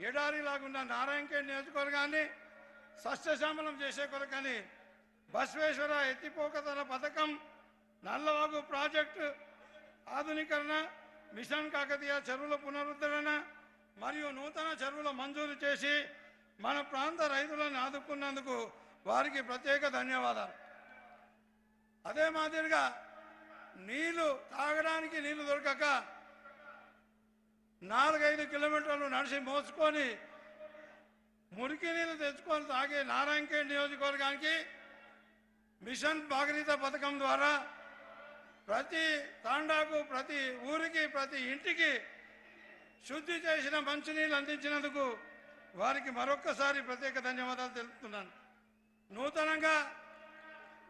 ఎడారిలాగున్న నారాయణఖేడ్ నియోజకవర్గాన్ని సస్యశ్యామలం చేసే కొరకని బసవేశ్వర ఎత్తిపోకతల పథకం నల్లవాగు ప్రాజెక్టు ఆధునీకరణ మిషన్ కాకతీయ చెరువుల పునరుద్ధరణ మరియు నూతన చెరువుల మంజూరు చేసి మన ప్రాంత రైతులను ఆదుకున్నందుకు వారికి ప్రత్యేక ధన్యవాదాలు. అదే మాదిరిగా నీళ్ళు తాగడానికి నీళ్ళు దొరకక నాలుగైదు కిలోమీటర్లు నడిచి మోసుకొని మురికి నీళ్ళు తెచ్చుకొని తాగే నారాయణఖేడ్ నియోజకవర్గానికి మిషన్ భాగరీత పథకం ద్వారా ప్రతి తాండాకు ప్రతి ఊరికి ప్రతి ఇంటికి శుద్ధి చేసిన మంచినీళ్ళు అందించినందుకు వారికి మరొక్కసారి ప్రత్యేక ధన్యవాదాలు తెలుపుతున్నాను. నూతనంగా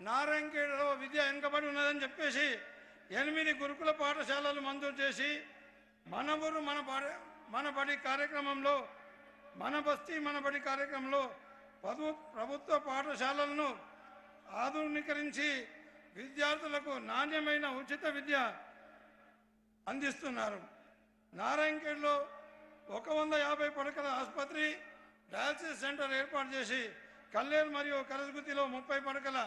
నారాయణఖేడ్లో విద్య వెనుకబడి ఉన్నదని చెప్పేసి ఎనిమిది గురుకుల పాఠశాలలు మంజూరు చేసి మన ఊరు మన బడి మన బడి కార్యక్రమంలో మన బస్తీ మన బడి కార్యక్రమంలో పదు ప్రభుత్వ పాఠశాలలను ఆధునీకరించి విద్యార్థులకు నాణ్యమైన ఉచిత విద్య అందిస్తున్నారు. నారాయణఖేడ్లో ఒక వంద యాభై పడకల ఆసుపత్రి డయాలసిస్ సెంటర్ ఏర్పాటు చేసి కల్లేరు మరియు కరసగుతిలో ముప్పై పడకల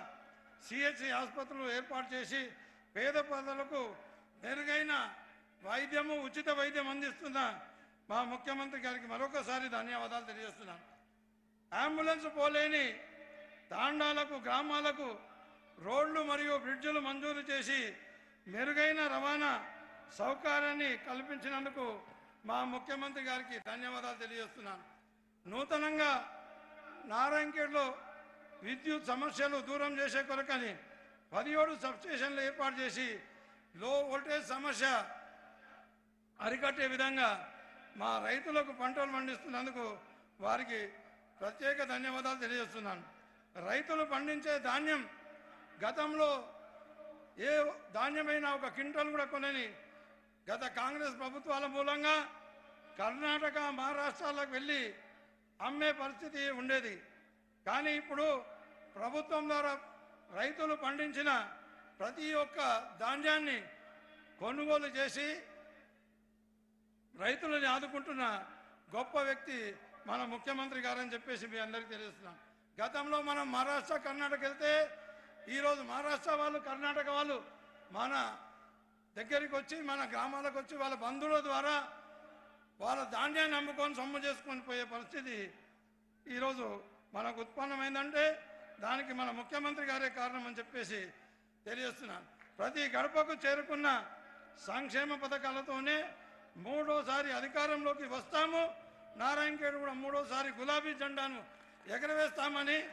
సిహెచ్సి ఆసుపత్రులు ఏర్పాటు చేసి పేద ప్రజలకు మెరుగైన వైద్యము ఉచిత వైద్యం అందిస్తున్న మా ముఖ్యమంత్రి గారికి మరొకసారి ధన్యవాదాలు తెలియజేస్తున్నాను. అంబులెన్స్ పోలేని తాండాలకు గ్రామాలకు రోడ్లు మరియు బ్రిడ్జులు మంజూరు చేసి మెరుగైన రవాణా సౌకర్యాన్ని కల్పించినందుకు మా ముఖ్యమంత్రి గారికి ధన్యవాదాలు తెలియజేస్తున్నాను. నూతనంగా నారాయణఖేడ్లో విద్యుత్ సమస్యలు దూరం చేసే కొరకని పదిహేడు సబ్స్టేషన్లు ఏర్పాటు చేసి లో వోల్టేజ్ సమస్య అరికట్టే విధంగా మా రైతులకు పంటలు పండిస్తున్నందుకు వారికి ప్రత్యేక ధన్యవాదాలు తెలియజేస్తున్నాను. రైతులు పండించే ధాన్యం గతంలో ఏ ధాన్యమైన ఒక క్వింటల్ కూడా కొనని గత కాంగ్రెస్ ప్రభుత్వాల మూలంగా కర్ణాటక మహారాష్ట్రాలకు వెళ్ళి అమ్మే పరిస్థితి ఉండేది. కానీ ఇప్పుడు ప్రభుత్వం ద్వారా రైతులు పండించిన ప్రతి ఒక్క ధాన్యాన్ని కొనుగోలు చేసి రైతులని ఆదుకుంటున్న గొప్ప వ్యక్తి మన ముఖ్యమంత్రి గారని చెప్పేసి మీ అందరికీ తెలియజేస్తున్నాం. గతంలో మనం మహారాష్ట్ర కర్ణాటక వెళ్తే ఈరోజు మహారాష్ట్ర వాళ్ళు కర్ణాటక వాళ్ళు మన దగ్గరికి వచ్చి మన గ్రామాలకు వచ్చి వాళ్ళ బంధువుల ద్వారా వాళ్ళ ధాన్యాన్ని అమ్ముకొని సొమ్ము చేసుకొని పోయే పరిస్థితి ఈరోజు మనకు ఉత్పన్నమైందంటే దానికి మన ముఖ్యమంత్రి గారే కారణం అని చెప్పేసి తెలియజేస్తున్నాను. ప్రతి గడపకు చేరుకున్న సంక్షేమ పథకాలతోనే మూడోసారి అధికారంలోకి వస్తాము. నారాయణఖేడ్ కూడా మూడోసారి గులాబీ జెండాను ఎగరవేస్తామని